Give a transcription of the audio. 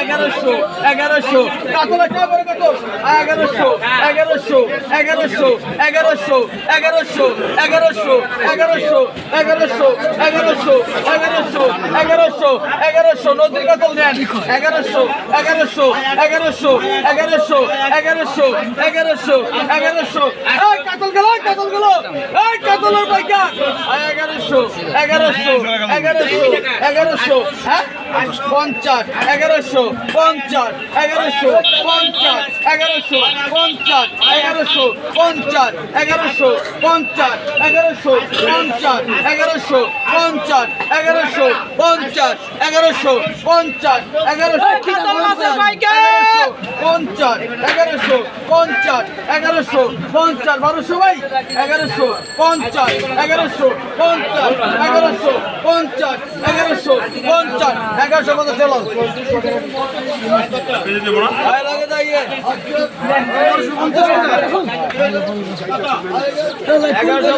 এগারোশো এগারোশো কাতলা কে বড় কত এগারোশো এগারোশো এগারোশো এগারোশো এগারোশো এগারোশো এগারোশো এগারোশো এগারোশো এগারোশো এগারোশো এগারোশো নদীর কাতল দেন এগারোশো এগারোশো এগারোশো এগারোশো এগারোশো এগারোশো এগারোশো এই কাতল গেল কাতল গেল এই কাতলের বাইকা এগারোশো এগারোশো এগারোশো এগারোশো হ্যাঁ পঞ্চাশ এগারোশো পঞ্চাশ এগারোশো পঞ্চাশ এগারোশো পঞ্চাশ এগারোশো পঞ্চাশ এগারোশো পঞ্চাশ এগারোশো পঞ্চাশ এগারোশো পঞ্চাশ এগারোশো পঞ্চাশ এগারোশো পঞ্চাশ এগারোশো পঞ্চাশ এগারোশো পঞ্চাশ এগারোশো পঞ্চাশ বারোশো ভাই এগারোশো পঞ্চাশ এগারোশো পঞ্চাশ এগারোশো পঞ্চাশ এগারোশো পঞ্চাশ নয় এগারোশো পঞ্চাশ চলো। এগারোশো